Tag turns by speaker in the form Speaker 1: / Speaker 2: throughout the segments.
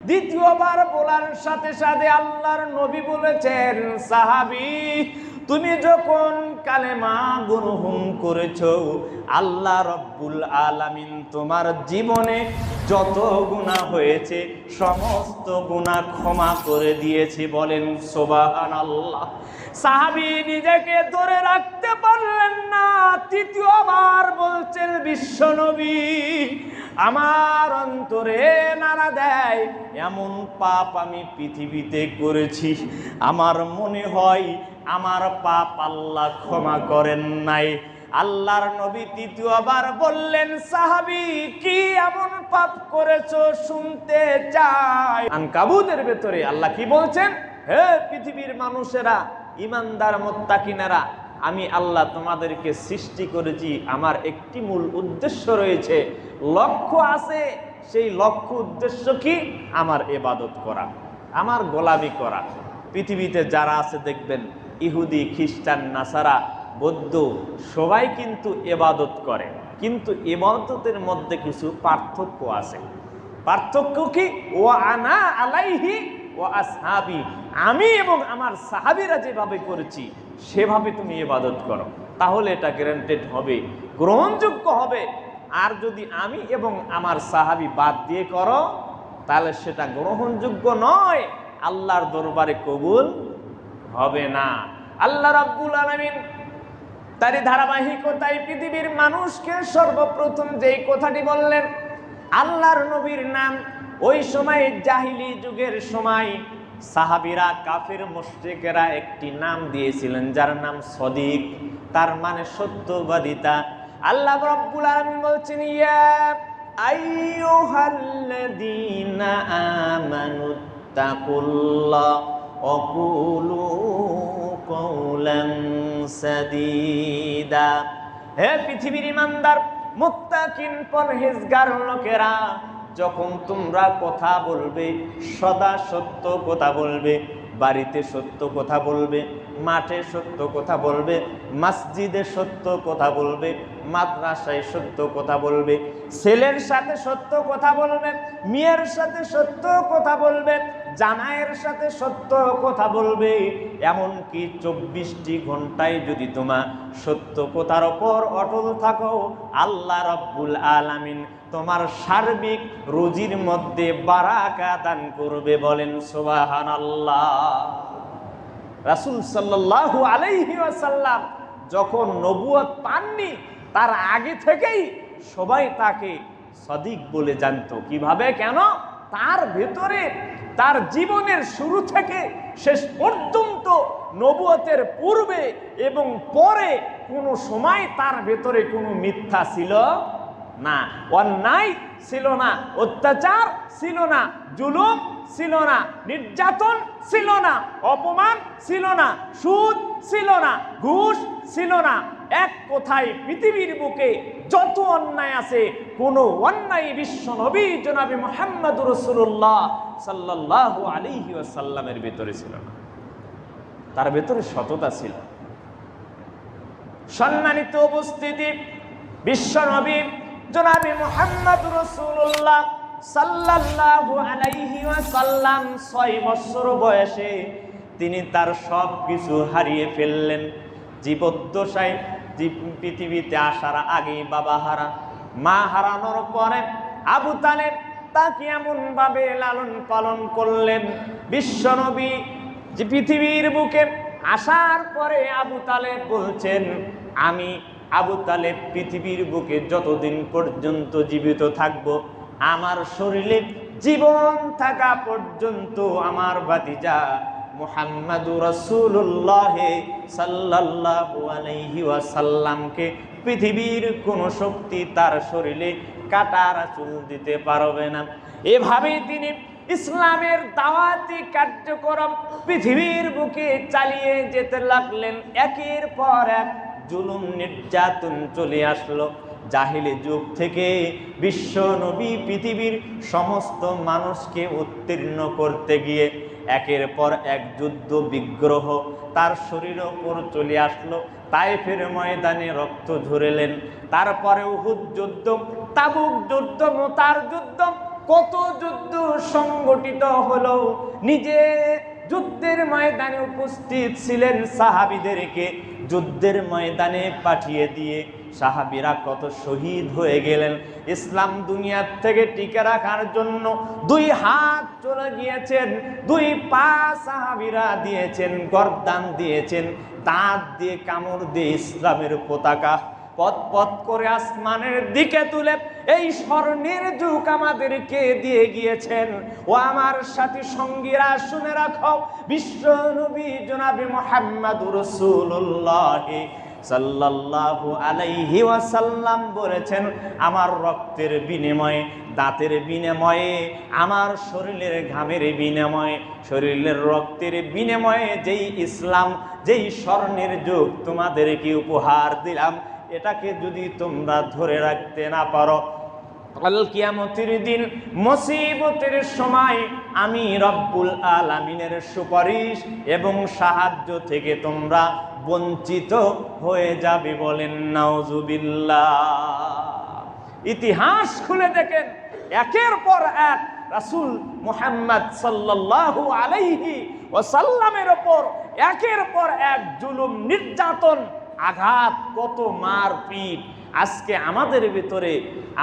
Speaker 1: দ্বিতীয়বার বলার সাথে সাথে আল্লাহর নবী বলেছেন সাহাবি তুমি যখন কালেমা গ্রহণ করেছ, আল্লাহ রব্বুল আলামিন তোমার জীবনে যত গুণা হয়েছে, সমস্ত গুণা ক্ষমা করে দিয়েছে বলেন সোবাহান আল্লাহ সাহাবি নিজেকে ধরে রাখতে পারলেন না। তৃতীয়বার বলছেন, বিশ্বনবী, আমার অন্তরে নাড়া দেয়, এমন পাপ আমি পৃথিবীতে করেছি। আমার মনে হয় আমার পাপ আল্লাহ ক্ষমা করেন নাই। আল্লাহর নবী তৃতীয়বার বললেন, সাহাবি, কি এমন পাপ করেছ শুনতে চাই? আনকাবুদের ভেতরে আল্লাহ কি বলছেন, হে পৃথিবীর মানুষেরা, ইমানদার মোত্তাকিনারা, আমি আল্লাহ তোমাদেরকে সৃষ্টি করেছি। আমার একটি মূল উদ্দেশ্য রয়েছে, লক্ষ্য আছে, সেই লক্ষ্য উদ্দেশ্য কি? আমার এবাদত করা, আমার গোলামি করা। পৃথিবীতে যারা আছে দেখবেন ইহুদি, খ্রিস্টান, নাসারা, বৌদ্ধ, সবাই কিন্তু এবাদত করে। কিন্তু এবাদতের মধ্যে কিছু পার্থক্য আছে। পার্থক্য কি? ও আনা আলাইহি ও আসহাবি। আমি এবং আমার সাহাবিরা যেভাবে করেছি, সেভাবে তুমি এবাদত করো। তাহলে এটা গ্যারান্টেড হবে, গ্রহণযোগ্য হবে। আর যদি আমি এবং আমার সাহাবি বাদ দিয়ে করো, তাহলে সেটা গ্রহণযোগ্য নয়। আল্লাহর দরবারে কবুল হবে না। আল্লাহ রাব্বুল আলামিন তারই ধারাবাহিকতায় পৃথিবীর মানুষকে সর্বপ্রথম যেই কথাটি বললেন, আল্লাহর নবীর নাম ওই সময় জাহিলি যুগের সময় সাহাবিরা কাফের মুশরিকেরা একটি নাম দিয়েছিলেন, যার নাম সদিক। তার মানে সত্যবাদিতা। আল্লাহ রাব্বুল আলামিন বলছেন, ইয়া আইয়ুহাল্লাযীনা আমানু তাকুল্লাহ। অকুলু কৌলান সাদিদা হে পৃথিবীর ইমানদার, মুত্তাকিন পরহেজগার লোকেরা, যখন তোমরা কথা বলবে, সদা সত্য কথা বলবে, বাড়িতে সত্য কথা বলবে, মাঠে সত্য কথা বলবে, মসজিদে সত্য কথা বলবে, মাদ্রাসায় সত্য কথা বলবে, ছেলের সাথে সত্য কথা বলবে, মেয়ের সাথে সত্য কথা বলবে জামাইয়ের সাথে সত্য কথা বলবে এমন এমনকি চব্বিশটি ঘন্টায় যদি তোমার সত্য কথার ওপর অটল থাকো, আল্লাহ রব্বুল আলামিন তোমার সার্বিক রুজির মধ্যে বারাকা দান করবে বলেন সোবাহান আল্লাহ রাসুল সাল্লাহ আলাইহি যখন নবুয়ত পাননি, তার আগে থেকেই সবাই তাকে সদিক বলে জানতো। কীভাবে? কেন? তার ভেতরে তার জীবনের শুরু থেকে শেষ পর্যন্ত নবুয়তের পূর্বে এবং পরে কোনো সময় তার ভেতরে কোনো মিথ্যা ছিল না। অন্যায় ছিল না, অত্যাচার ছিল না, জুলুম ছিল না, নির্যাতন ছিল না, অপমান ছিল না, সুদ ছিল না, ঘুষ ছিল না এক কথায় পৃথিবীর বুকে যত অন্যায় আছে, কোনো অন্যায় বিশ্ব নবী জনাবি মোহাম্মদ রসুল্লাহ সাল্লাহ আলিহি সাল্লামের ভেতরে ছিল না। তার ভেতরে সততা ছিল। সম্মানিত উপস্থিতি, বিশ্ব নবী জনাবি মোহাম্মদ রসুল্লাহ সাল্লাল্লাহু আলাইহি ওয়াসাল্লাম ছয় বছর বয়সে তিনি তার সব কিছু হারিয়ে ফেললেন। জীবদ্দশায় জীব- পৃথিবীতে আসার আগে বাবা হারা, মা হারানোর পরে আবু তালেব তাকে এমনভাবে লালন পালন করলেন বিশ্বনবী যে পৃথিবীর বুকে আসার পরে আবু তালেব বলছেন, আমি আবু তালেব পৃথিবীর বুকে যতদিন পর্যন্ত জীবিত থাকব, আমার শরীরে জীবন থাকা পর্যন্ত আমার বাতিজা মুহাম্মাদুর রাসূলুল্লাহ সাল্লাল্লাহু আলাইহি ওয়াসাল্লামকে পৃথিবীর কোনো শক্তি তার শরীরে কাটার চুল দিতে পারবে না। এভাবেই তিনি ইসলামের দাওয়াতি কার্যক্রম পৃথিবীর বুকে চালিয়ে যেতে লাগলেন। একের পর এক জুলুম নির্যাতন চলে আসলো। জাহিলি যুগ থেকে বিশ্ব নবী পৃথিবীর সমস্ত মানুষকে উত্তীর্ণ করতে গিয়ে একের পর এক যুদ্ধ বিগ্রহ তার শরীরের ওপর চলে আসলো। তাই তাইফের ময়দানে রক্ত ঝরেলেন। তারপরে উহুদ যুদ্ধ, তাবুক যুদ্ধ, মোতার যুদ্ধ, কত যুদ্ধ সংগঠিত হলো। নিজে যুদ্ধের ময়দানে উপস্থিত ছিলেন সাহাবিদেরকে। যুদ্ধের ময়দানে পাঠিয়ে দিয়ে সাহাবিরা কত শহীদ হয়ে গেলেন। ইসলাম দুনিয়ার থেকে টিকে রাখার জন্য দুই হাত চলে গিয়েছেন, দুই পা সাহাবিরা দিয়েছেন, গরদান দিয়েছেন, দাঁত দিয়ে কামড় দিয়ে ইসলামের পতাকা পথ করে আসমানের দিকে তুলে এই স্বর্ণের যুগ আমাদেরকে দিয়ে গিয়েছেন। ও আমার সাথী সঙ্গীরা, শুনে রাখো, বিশ্ব নবী জনাবি মোহাম্মদ রসুল্লাহ সাল্লাল্লাহু আলাইহি ওয়াসাল্লাম বলেছেন, আমার রক্তের বিনিময়ে, দাঁতের বিনিময়ে, আমার শরীরের ঘামের বিনিময়ে, শরীরের রক্তের বিনিময়ে যেই ইসলাম, যেই স্বর্ণের যুগ তোমাদেরকে উপহার দিলাম এটাকে যদি তোমরা ধরে রাখতে না পারো, কাল কিয়ামতের দিন মুসিবতের সময় আমি রব্বুল আলামিনের সুপারিশ এবং সাহায্য থেকে তোমরা বঞ্চিত হয়ে যাবে বলেন, নাউজুবিল্লাহ। ইতিহাস খুলে দেখেন, একের পর এক রাসূল মুহাম্মদ সাল্লাল্লাহু আলাইহি ওয়াসাল্লামের ওপর একের পর এক জুলুম নির্যাতন আঘাত, কত মার পিট। আজকে আমাদের ভিতরে,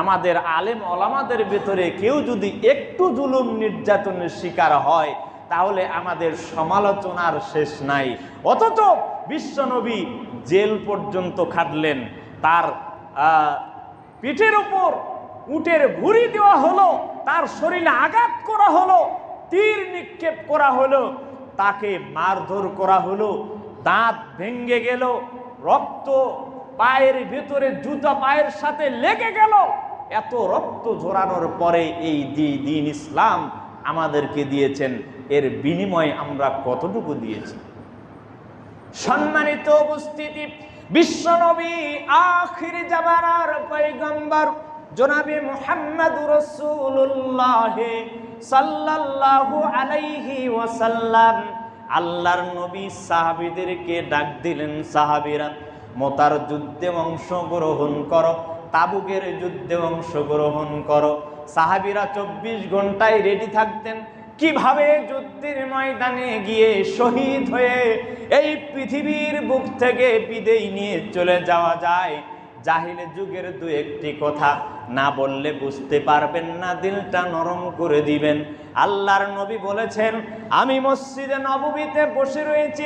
Speaker 1: আমাদের আলেম ওলামাদের ভিতরে কেউ যদি একটু জুলুম নির্যাতনের শিকার হয়, তাহলে আমাদের সমালোচনার শেষ নাই। অথচ বিশ্বনবী জেল পর্যন্ত খাটলেন। তার পিঠের উপর উটের ভুড়ি দেওয়া হলো, তার শরীরে আঘাত করা হলো, তীর নিক্ষেপ করা হলো, তাকে মারধর করা হলো, দাঁত ভেঙ্গে গেল রক্ত পায়ের ভেতরে, জুতা পায়ের সাথে লেগে গেল। এত রক্ত ঝরানোর পরে এই দিন ইসলাম আমাদেরকে দিয়েছেন। এর বিনিময়ে আমরা কতটুকু দিয়েছি? সম্মানিত উপস্থিতি, বিশ্বনবী আখির জামানার পয়গম্বর জনাবে মুহাম্মদ রাসূলুল্লাহ সাল্লাল্লাহু আলাইহি ওয়াসাল্লাম। আল্লাহর নবী সাহাবীদেরকে ডাক দিলেন, সাহাবীরা, মোতার যুদ্ধে অংশগ্রহণ করো, তাবুকের যুদ্ধে অংশগ্রহণ করো। সাহাবীরা চব্বিশ ঘন্টায় রেডি থাকতেন। কীভাবে যুদ্ধের ময়দানে গিয়ে শহীদ হয়ে এই পৃথিবীর বুক থেকে বিদেয় নিয়ে চলে যাওয়া যায়? জাহিলে যুগের দু একটি কথা না বললে বুঝতে পারবেন না, দিলটা নরম করে দিবেন। আল্লাহর নবী বলেছেন, আমি মসজিদে নববীতে বসে রয়েছি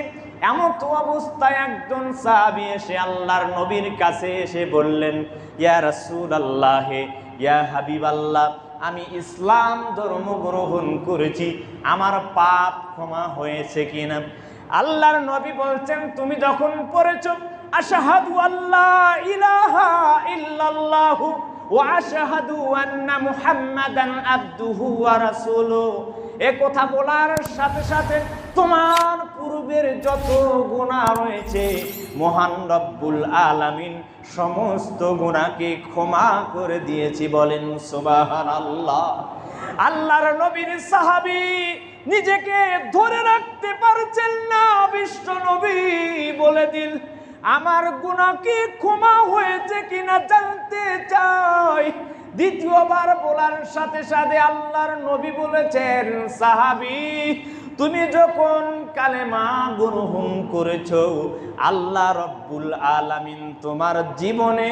Speaker 1: এমন তো অবস্থায় একজন সাহাবী এসে আল্লাহর নবীর কাছে এসে বললেন, ইয়া রাসূল আল্লাহে ইয়া হাবিব আল্লাহ আমি ইসলাম ধর্ম গ্রহণ করেছি, আমার পাপ ক্ষমা হয়েছে কিনা? আল্লাহর নবী বলছেন, তুমি যখন পড়েছ আশাহাদু আল্লাহ ইলাহা ইল্লাল্লাহু ওয়া আশহাদু আন্না মুহাম্মাদান আবদুহু ওয়া রাসূলুহু এ কথা বলার সাথে সাথে তোমার পূর্বের যত গুনাহ রয়েছে, মহান রব্বুল আলামিন সমস্ত গুণাকে ক্ষমা করে দিয়েছি বলেন সুবাহান আল্লাহ আল্লাহর নবীর সাহাবি নিজেকে ধরে রাখতে পারছেন না, বিশ্ব নবী বলে দিল আমার গুণা কি ক্ষমা হয়েছে কিনা জানতে চাই। দ্বিতীয়বার বলার সাথে সাথে আল্লাহর নবী বলেছেন, সাহাবি তুমি যখন কালেমা গ্রহণ করেছ, আল্লাহ রব্বুল আলামিন তোমার জীবনে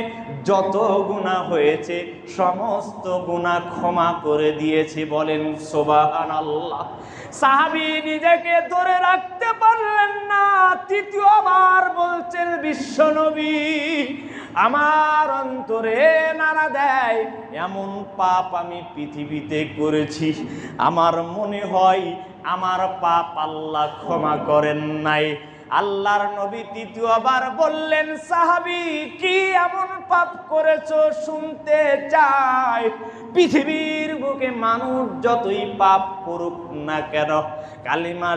Speaker 1: যত গুণা হয়েছে, সমস্ত গুণা ক্ষমা করে দিয়েছে বলেন সোবাহান আল্লাহ সাহাবি নিজেকে ধরে রাখতে পারলেন না। তৃতীয়বার বলছেন বিশ্বনবী আমার অন্তরে নাড়া দেয়, এমন পাপ আমি পৃথিবীতে করেছি। আমার মনে হয় আমার পাপ আল্লাহ ক্ষমা করেন নাই। আল্লাহর নবী তৃতীয়বার বললেন, সাহাবি, কি এমন পাপ করেছ শুনতে চাই? পৃথিবীর বুকে মানুষ যতই পাপ করুক না কেন, কালিমা